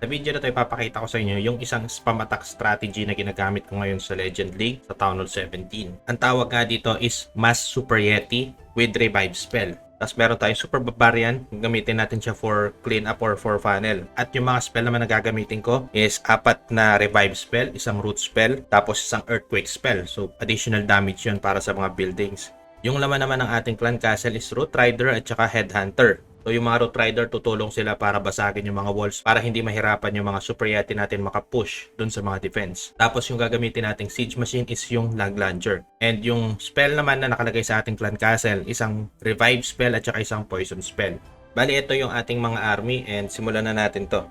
Sa video na to ipapakita ko sa inyo yung isang spam attack strategy na ginagamit ko ngayon sa Legend League sa Town Hall 17. Ang tawag nga dito is Mass Super Yeti with Revive Spell. Tapos meron tayong Super Barbarian, gamitin natin siya for clean up or for funnel. At yung mga spell naman na gagamitin ko is apat na Revive Spell, isang Root Spell, tapos isang Earthquake Spell. So additional damage yun para sa mga buildings. Yung laman naman ng ating clan castle is Root Rider at saka Headhunter. So yung mga Root Rider tutulong sila para basagin yung mga walls para hindi mahirapan yung mga Super Yeti natin makapush dun sa mga defense. Tapos yung gagamitin nating Siege Machine is yung Lag Launcher. And yung spell naman na nakalagay sa ating clan castle, isang Revive Spell at saka isang Poison Spell. Bali ito yung ating mga army and simulan na natin to.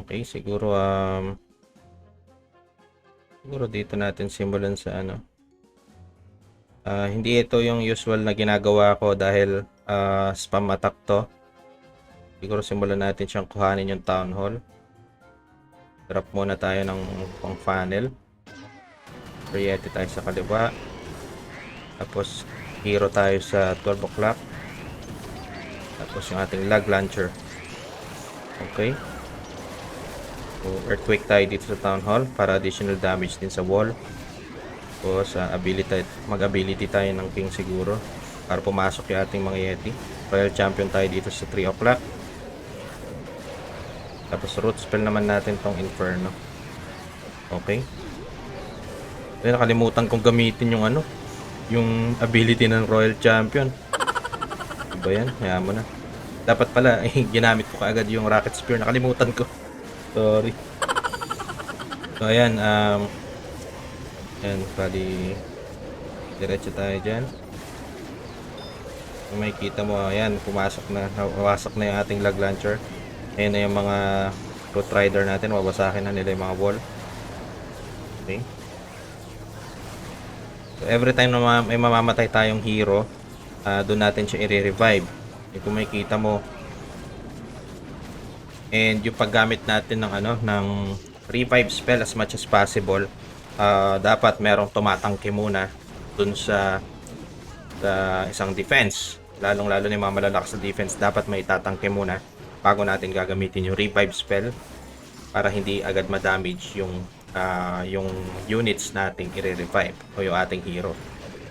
Okay, siguro um siguro dito natin simulan sa ano. Ah, hindi ito yung usual na ginagawa ko dahil ah, spam attack to. Siguro simulan natin siyang kuhanin yung town hall. Drop muna tayo ng pang funnel. Priete tayo sa kaliwa. Tapos hero tayo sa 12 o'clock. Tapos yung ating lag launcher. Okay. So, earthquake tayo dito sa town hall para additional damage din sa wall. O sa ability, mag-ability tayo ng king siguro para pumasok yung ating mga yeti. Royal champion tayo dito sa 3 o'clock. Tapos root spell naman natin tong inferno. Okay. Eh, nakalimutan kong gamitin yung ano, yung ability ng Royal Champion. Ano ba yan? Hayaan mo na. Dapat pala, eh, ginamit ko kaagad yung Rocket Spear. Nakalimutan ko. Sorry. So, ayan. Um, ayan, bali, diretso tayo dyan. Kung makikita mo, ayan, pumasok na, nawasak na yung ating lag launcher. Ayan na yung mga root rider natin, wawasakin na nila yung mga wall. Okay. So, every time na ma- may mamamatay tayong hero, ah doon natin siya i-revive. Eh, kung makikita mo, And yung paggamit natin ng ano ng revive spell as much as possible, ah, dapat merong tumatangke muna dun sa sa isang defense. Lalong-lalo na yung mga malalakas na defense, dapat may tatangke muna bago natin gagamitin yung revive spell para hindi agad ma-damage yung ah, yung units nating i-revive o yung ating hero.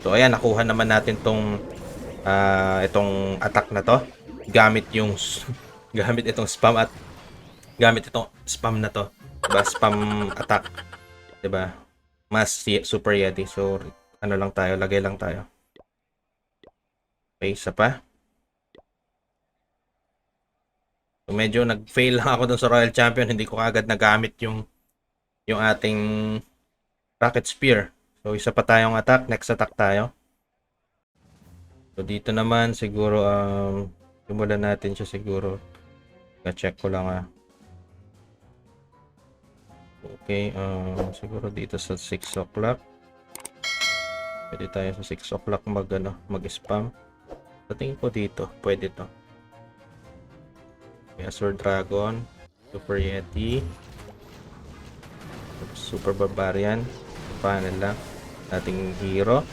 So ayan, nakuha naman natin tong ah, itong attack na to gamit yung gamit itong spam at gamit itong spam na to. Diba? Spam attack. Diba? Mas super yeti. So, ano lang tayo, lagay lang tayo. Okay, isa pa. So, medyo nag-fail lang ako dun sa Royal Champion. Hindi ko agad nagamit yung yung ating Rocket Spear. So, isa pa tayong attack. Next attack tayo. So, dito naman, siguro, um, simulan natin siya siguro. Na-check ko lang ah. Okay, um, siguro dito sa 6 o'clock. Pwede tayo sa 6 o'clock mag, ano, mag-spam. Sa tingin ko dito, pwede to. Okay, Azure Dragon, Super Yeti, Super Barbarian, panel lang. Ating hero.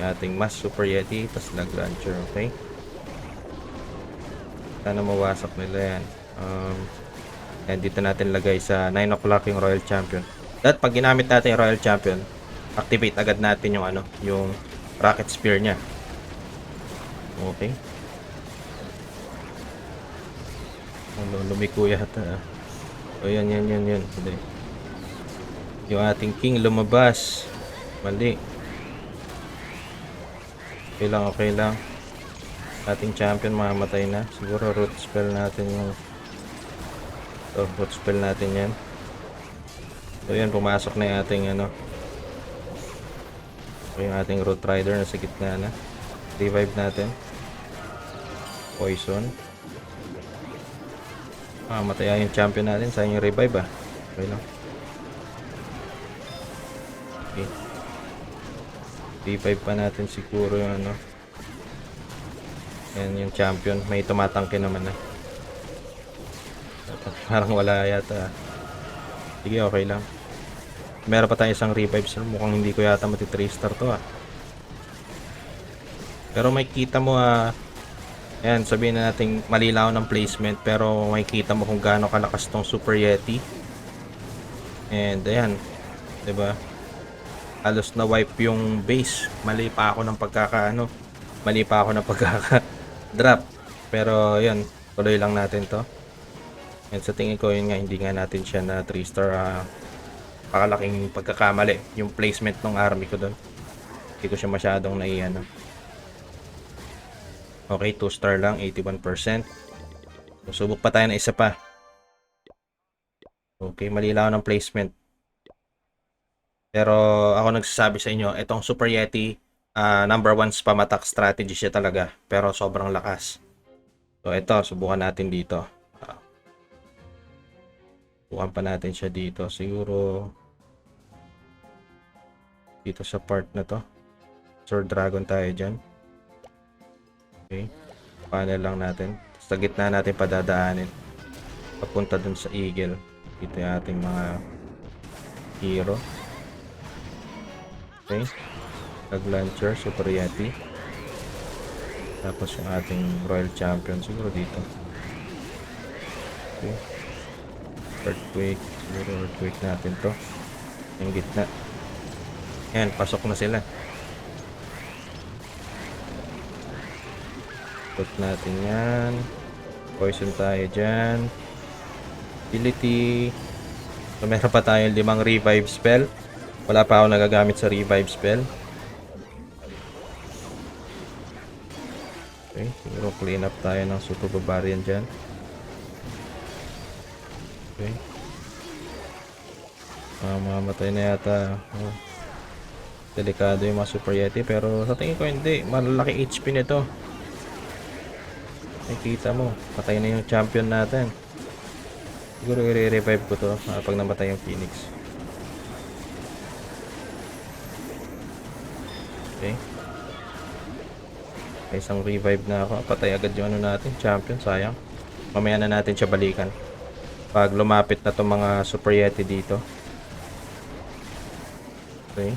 Yung ating Mass Super Yeti, tas Lag Launcher, okay? Sana mawasak nila yan. Um, and dito natin lagay sa 9 o'clock yung Royal Champion. At pag ginamit natin yung Royal Champion, activate agad natin yung ano, yung Rocket Spear niya. Okay. Ano, lumiko yata. ah. O yan, yan, yan, yan. Hindi. Yung ating king lumabas. Mali. Okay lang, okay lang. Ating champion mamamatay na. Siguro root spell natin yung So, root spell natin yan. So, yan, pumasok na yung ating ano. Yung ating root rider na sa gitna na. Revive natin. Poison. Ah, mataya yung champion natin. Sayang yung revive ah. Okay lang. Okay. Revive pa natin siguro yung ano. Yan yung champion. May tumatangke naman na. Parang wala yata. Sige, okay lang. Meron pa tayong isang revive sir. Mukhang hindi ko yata mati 3 star to ah. Pero may kita mo ah, Ayan, sabihin na natin malilaw ng placement pero makikita mo kung gaano kalakas tong Super Yeti. And ayan, 'di ba? Halos na wipe yung base. Mali pa ako ng pagkakaano. Mali pa ako ng pagkaka drop. Pero ayan, tuloy lang natin 'to. And sa tingin ko yun nga hindi nga natin siya na 3 star ah, pakalaking pagkakamali yung placement ng army ko doon. Hindi ko siya masyadong naiano. Okay, 2 star lang, 81%. Subok pa tayo ng isa pa. Okay, malilaw ng placement. Pero ako nagsasabi sa inyo, itong Super Yeti, ah, number 1 spam attack strategy siya talaga. Pero sobrang lakas. So ito, subukan natin dito. Ah. Subukan pa natin siya dito. Siguro dito sa part na to. Sword Dragon tayo dyan. Okay. Panel lang natin. Sa gitna natin padadaanin. Papunta dun sa Eagle. Dito yung ating mga hero. Okay. Tag Launcher, Super Yeti. Tapos yung ating Royal Champion siguro dito. Okay. Earthquake. Siguro Earthquake natin to. Yung gitna. Yan, pasok na sila. Put natin yan. Poison tayo dyan. Ability. So, meron pa tayong limang revive spell. Wala pa ako nagagamit sa revive spell. Okay, siguro clean up tayo ng super barbarian dyan. Okay. Ah, mamamatay na yata. Oh. Delikado yung mga super yeti pero sa tingin ko hindi. Malaki HP nito. Nakikita mo, patay na yung champion natin. Siguro i-revive ko to ah, pag namatay yung Phoenix. Okay. Isang revive na ako. Patay agad yung ano natin, champion. Sayang. Mamaya na natin siya balikan. Pag lumapit na tong mga Super Yeti dito. Okay.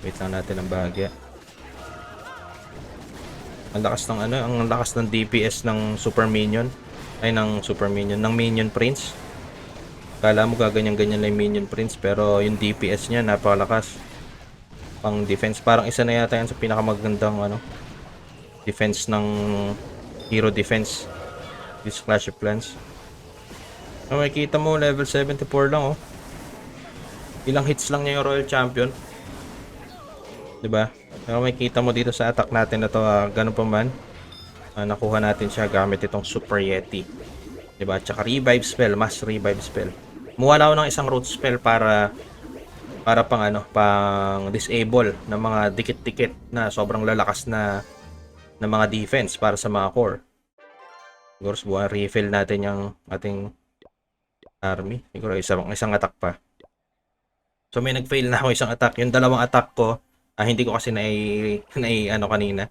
Wait lang natin ang bahagya. Ang lakas ng ano, ang lakas ng DPS ng Super Minion. Ay, ng Super Minion, ng Minion Prince. Kala mo gaganyan-ganyan lang yung Minion Prince, pero yung DPS niya napakalakas. Pang defense, parang isa na yata yan sa pinakamagandang ano, defense ng Hero Defense. This Clash of Clans. Oh, makikita mo, level 74 lang oh. Ilang hits lang niya yung Royal Champion. 'di ba? Pero makikita mo dito sa attack natin na to, ah, ganun pa man. ah, nakuha natin siya gamit itong Super Yeti. 'Di ba? Tsaka revive spell, mass revive spell. Muwala ako ng isang root spell para para pang ano, pang disable ng mga dikit-dikit na sobrang lalakas na na mga defense para sa mga core. Siguro subukan refill natin yung ating army. Siguro isang, isang attack pa. So may nag-fail na ako isang attack. Yung dalawang attack ko, ah, hindi ko kasi nai, nai ano kanina.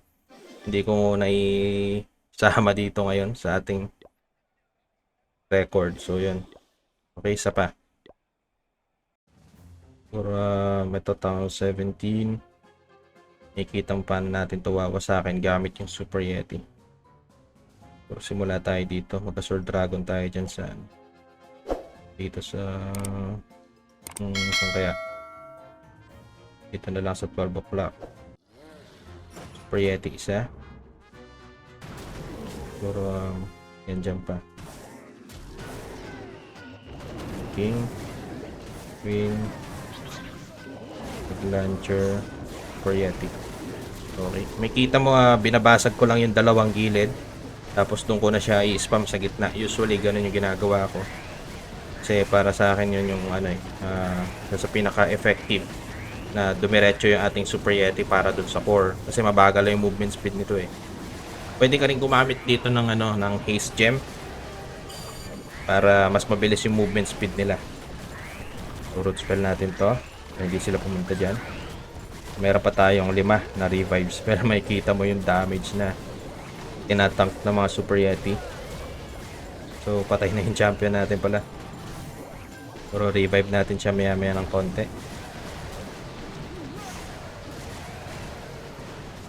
Hindi ko nai sama dito ngayon sa ating record. So yun. Okay, isa pa. For uh, may 2017, ikitang pan natin to sa akin gamit yung Super Yeti. So, simula tayo dito. Magka-Sword Dragon tayo dyan sa dito sa hmm, saan kaya? Dito na lang sa 12 o'clock. Super Yeti isa. Siguro um, yan dyan pa. King Queen Launcher Super Yeti okay may kita mo ah, binabasag ko lang yung dalawang gilid tapos doon ko na siya i-spam sa gitna usually ganun yung ginagawa ko kasi para sa akin yun yung ano eh, ah, sa pinaka-effective na dumiretso yung ating Super Yeti para dun sa core. Kasi mabagal lang yung movement speed nito eh. Pwede ka rin gumamit dito ng ano, ng haste gem para mas mabilis yung movement speed nila. So, root spell natin to. Hindi sila pumunta dyan. Meron pa tayong lima na revives. Pero makikita mo yung damage na tinatank ng mga Super Yeti. So, patay na yung champion natin pala. Pero revive natin siya maya maya ng konti.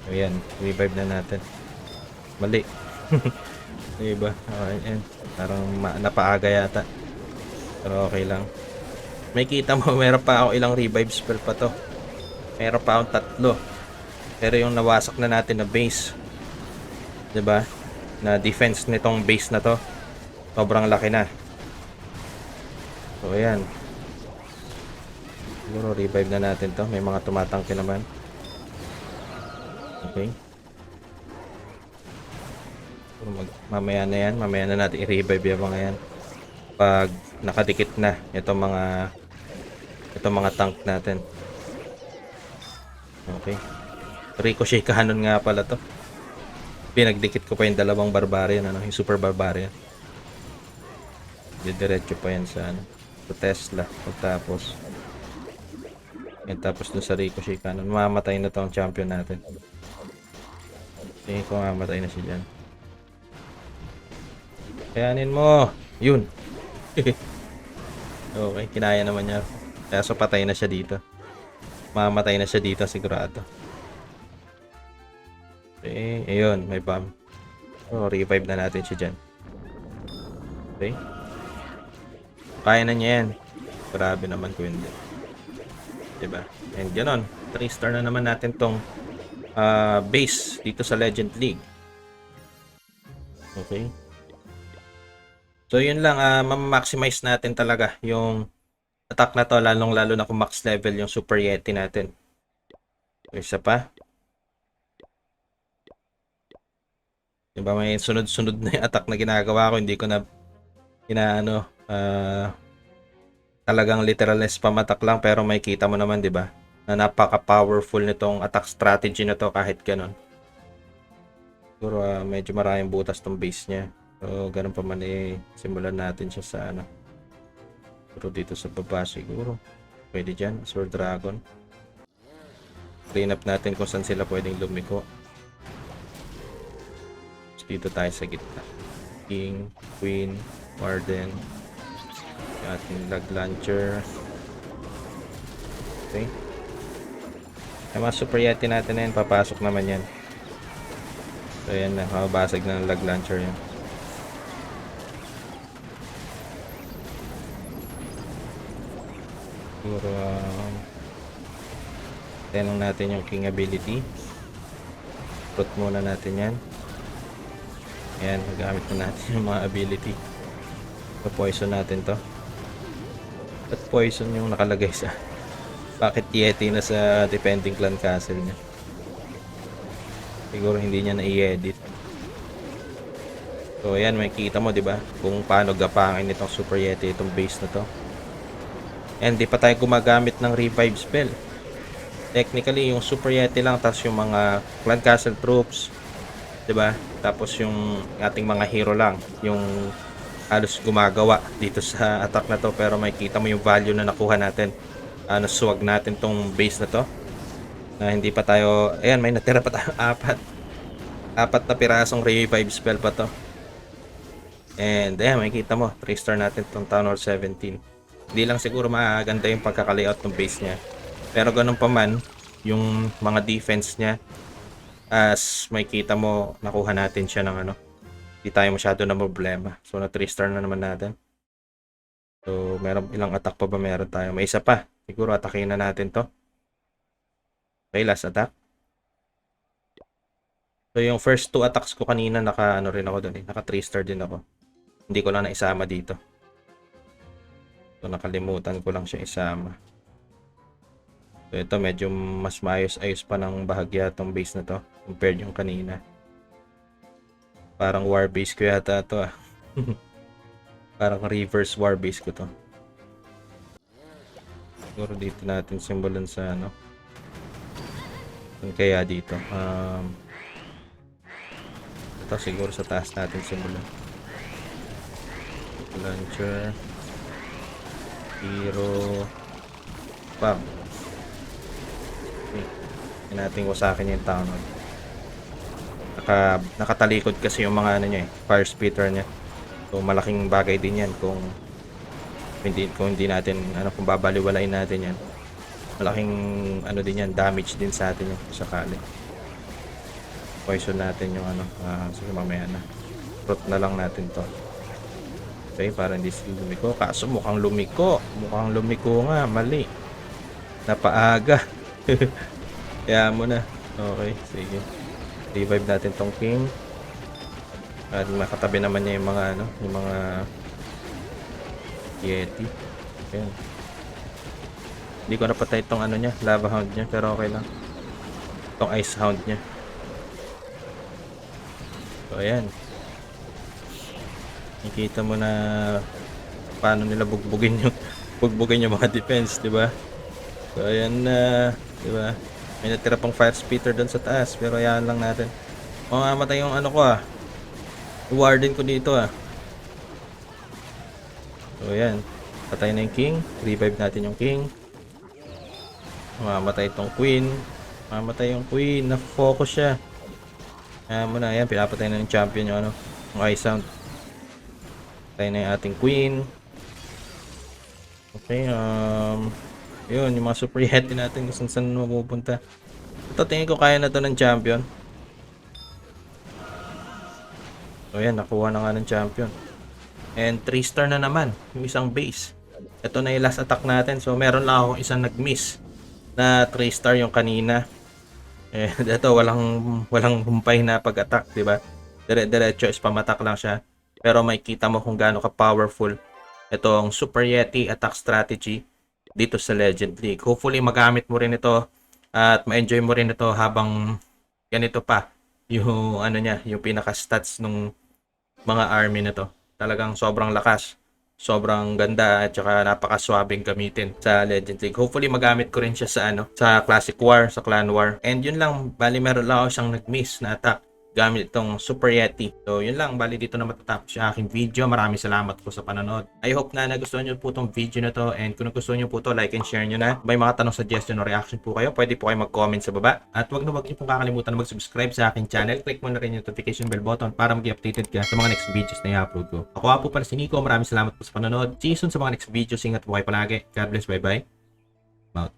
Ayan, revive na natin. Mali. diba? Okay. Parang napaaga yata. Pero okay lang. May kita mo, meron pa ako ilang revive spell pa to. Meron pa akong tatlo. Pero yung nawasak na natin na base. ba? Na defense nitong base na to. Sobrang laki na. So ayan. Siguro revive na natin to. May mga tumatangke naman. Okay. Siguro mag, mamaya na yan. Mamaya na natin i-revive yung mga yan. Pag nakadikit na itong mga itong mga tank natin. Okay. Ricochet cannon nga pala to. Pinagdikit ko pa yung dalawang barbarian, ano, yung super barbarian. Didiretso pa yan sa ano, sa Tesla. Pagtapos. Yan, tapos dun sa Ricochet cannon. Mamamatay na tong champion natin. Tingin ko mamamatay na siya dyan. Kayanin mo! Yun! okay, kinaya naman niya. Kaya so patay na siya dito. Mamamatay na siya dito sigurado. Okay, ayun, may bomb. Oh, revive na natin siya dyan. Okay. Kaya na niya yan. Grabe naman ko hindi. Diba? And ganon. 3 star na naman natin tong ah, base dito sa Legend League. Okay. So yun lang, ah ma-maximize natin talaga yung attack na to, lalong lalo na kung max level yung Super Yeti natin. Isa pa. Diba may sunod-sunod na yung attack na ginagawa ko, hindi ko na inaano, ah talagang literal na spam attack lang pero may kita mo naman, 'di ba? Na napaka-powerful nitong attack strategy na to kahit ganun. Siguro ah, medyo maraming butas tong base niya. So, ganun pa man eh, simulan natin siya sa ano. Pero dito sa baba siguro. Pwede dyan, Sword Dragon. Clean up natin kung saan sila pwedeng lumiko. Tapos dito tayo sa gitna. King, Queen, Warden. Yung ating lag launcher. Okay. Yung mga super yeti natin na yan, papasok naman yan. So yan na, makabasag na ng lag launcher yan. Siguro, um, tinong natin yung king ability. Put muna natin yan. Ayan, gamit na natin yung mga ability. Pa-poison natin to. At poison yung nakalagay sa... Bakit Yeti na sa Defending Clan Castle niya? Siguro hindi niya na-i-edit. So ayan, makikita mo 'di ba? Kung paano gapangin itong Super Yeti itong base na to. And di pa tayo gumagamit ng revive spell. Technically, yung Super Yeti lang tapos yung mga Clan Castle troops, 'di ba? Tapos yung ating mga hero lang, yung halos gumagawa dito sa attack na to pero makikita mo yung value na nakuha natin. Ano swag natin tong base na to. Na hindi pa tayo, ayan may natira pa tayo apat. Apat na pirasong revive spell pa to. And ayan, makikita mo, 3 star natin tong Town Hall 17. Hindi lang siguro maganda yung pagkaka-layout ng base niya. Pero ganun pa man, yung mga defense niya, as makikita mo, nakuha natin siya ng ano, hindi tayo masyado na problema. So, na 3 star na naman natin. So, meron ilang attack pa ba meron tayo? May isa pa. Siguro atakin na natin to. Okay, last attack. So, yung first two attacks ko kanina, naka ano rin ako doon eh. Naka 3 star din ako. Hindi ko lang naisama dito. So, nakalimutan ko lang siya isama. So, ito medyo mas maayos-ayos pa ng bahagya tong base na to compared yung kanina. Parang war base ko yata to ah. Parang reverse war base ko to. Siguro dito natin simulan sa ano. Kaya dito? Um, ito siguro sa taas natin simulan. Launcher. Hero. Bam. Okay. Natin wasakin yung town hall. Naka, nakatalikod kasi yung mga ano niya eh, fire spitter niya. So malaking bagay din yan kung hindi kung hindi natin ano kung babaliwalain natin yan. Malaking ano din yan, damage din sa atin yan sakali. Poison natin yung ano. ah sige, mamaya na. Root na lang natin to. Okay, para hindi sila lumiko. Kaso mukhang lumiko. Mukhang lumiko nga. Mali. Napaaga. Kaya mo na. Okay, sige. Revive natin tong king. At makatabi naman niya yung mga ano, yung mga Yeti. Ayan. Hindi ko napatay itong ano niya, lava hound niya, pero okay lang. Itong ice hound niya. So, ayan. Nakikita mo na paano nila bugbugin yung bugbugin yung mga defense, di ba? So, ayan na, di ba? May natira pang fire spitter doon sa taas, pero ayan lang natin. O, matay yung ano ko ah. Warden ko dito ah. So, ayan. Patay na yung king. Revive natin yung king. Mamatay itong queen. Mamatay yung queen. Na-focus siya. Ayan mo na. Ayan. Pinapatay na ng champion yung ano. Yung eye sound. Patay na yung ating queen. Okay. Um, yun. Yung mga super yeti natin kung saan saan mapupunta. Ito tingin ko kaya na to ng champion. So ayan. Nakuha na nga ng champion. And 3 star na naman yung isang base. Ito na yung last attack natin. So meron lang akong isang nag-miss na 3 star yung kanina. Eh, ito walang walang humpay na pag-attack, 'di ba? Dire-diretso is pamatak lang siya. Pero makikita mo kung gaano ka powerful itong Super Yeti attack strategy dito sa Legend League. Hopefully magamit mo rin ito at ma-enjoy mo rin ito habang ganito pa yung ano niya, yung pinaka stats nung mga army na to talagang sobrang lakas sobrang ganda at saka napakaswabing gamitin sa Legend League. Hopefully magamit ko rin siya sa ano, sa Classic War, sa Clan War. And yun lang, bali meron lang ako siyang nag-miss na attack gamit itong Super Yeti. So yun lang, bali dito na matatapos yung aking video. Maraming salamat po sa panonood. I hope na nagustuhan nyo po itong video na to and kung nagustuhan nyo po to like and share nyo na. May mga tanong, suggestion o reaction po kayo, pwede po kayo mag-comment sa baba. At wag na wag nyo pong kakalimutan na mag-subscribe sa aking channel. Click mo na rin yung notification bell button para maging updated ka sa mga next videos na i-upload ko. Ako po pala si Nico. Maraming salamat po sa panonood. See you soon sa mga next videos. Ingat po kayo palagi. God bless. Bye-bye.